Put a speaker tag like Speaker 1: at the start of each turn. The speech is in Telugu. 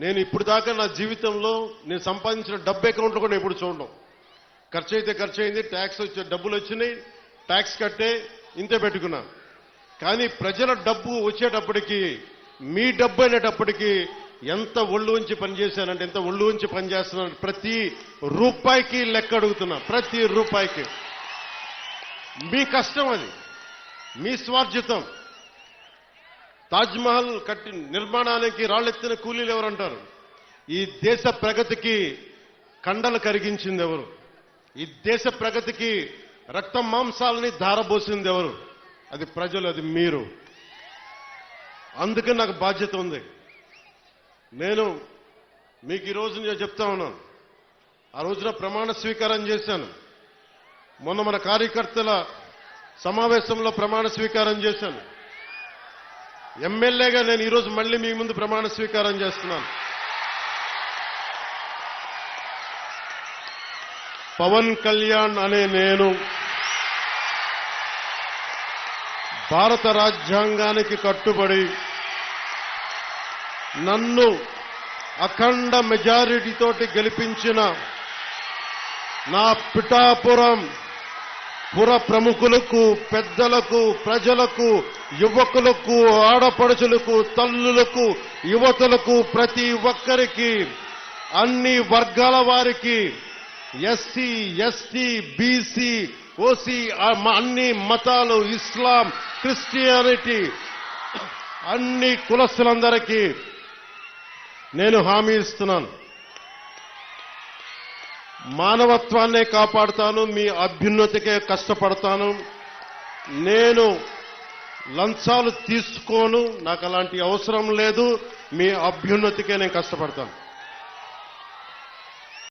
Speaker 1: నేను ఇప్పుడు దాకా నా జీవితంలో నేను సంపాదించిన డబ్బు అకౌంట్లో కూడా ఎప్పుడు చూడడం ఖర్చు అయితే ఖర్చు అయింది ట్యాక్స్ వచ్చే డబ్బులు వచ్చినాయి ట్యాక్స్ కట్టే ఇంతే పెట్టుకున్నా. కానీ ప్రజల డబ్బు వచ్చేటప్పటికి మీ డబ్బు అనేటప్పటికీ ఎంత ఒళ్ళు ఉంచి పనిచేశానంటే ఎంత ఒళ్ళు ఉంచి పనిచేస్తున్నాను ప్రతి రూపాయికి లెక్క అడుగుతున్నా ప్రతి రూపాయికి. మీ కష్టం అది మీ స్వార్జితం తాజ్మహల్ కట్టి నిర్మాణానికి రాళ్ళెత్తిన కూలీలు ఎవరంటారు? ఈ దేశ ప్రగతికి కండలు కరిగించింది ఎవరు? ఈ దేశ ప్రగతికి రక్త మాంసాలని ధారబోసింది ఎవరు? అది ప్రజలు అది మీరు. అందుకే నాకు బాధ్యత ఉంది. నేను మీకు ఈ రోజు నేను చెప్తా ఉన్నాను. ఆ రోజున ప్రమాణ స్వీకారం చేశాను. మొన్న మన కార్యకర్తల సమావేశంలో ప్రమాణ స్వీకారం చేశాను. ఎమ్మెల్యేగా నేను ఈరోజు మళ్ళీ మీ ముందు ప్రమాణ స్వీకారం చేస్తున్నాను. పవన్ కళ్యాణ్ అనే నేను భారత రాజ్యాంగానికి కట్టుబడి నన్ను అఖండ మెజారిటీతోటి గెలిపించిన నా పిఠాపురం పుర ప్రముఖులకు పెద్దలకు ప్రజలకు యువకులకు ఆడపడుచులకు తల్లులకు యువతులకు ప్రతి ఒక్కరికి అన్ని వర్గాల వారికి ఎస్సీ ఎస్టీ బీసీ ఓసీ అన్ని మతాలు ఇస్లాం క్రిస్టియానిటీ అన్ని కులస్తులందరికీ నేను హామీ ఇస్తున్నాను. మానవత్వాన్నే కాపాడుతాను మీ అభ్యున్నతికే కష్టపడతాను. నేను లంచాలు తీసుకోను నాకు అలాంటి అవసరం లేదు మీ అభ్యున్నతికే నేను కష్టపడతాను.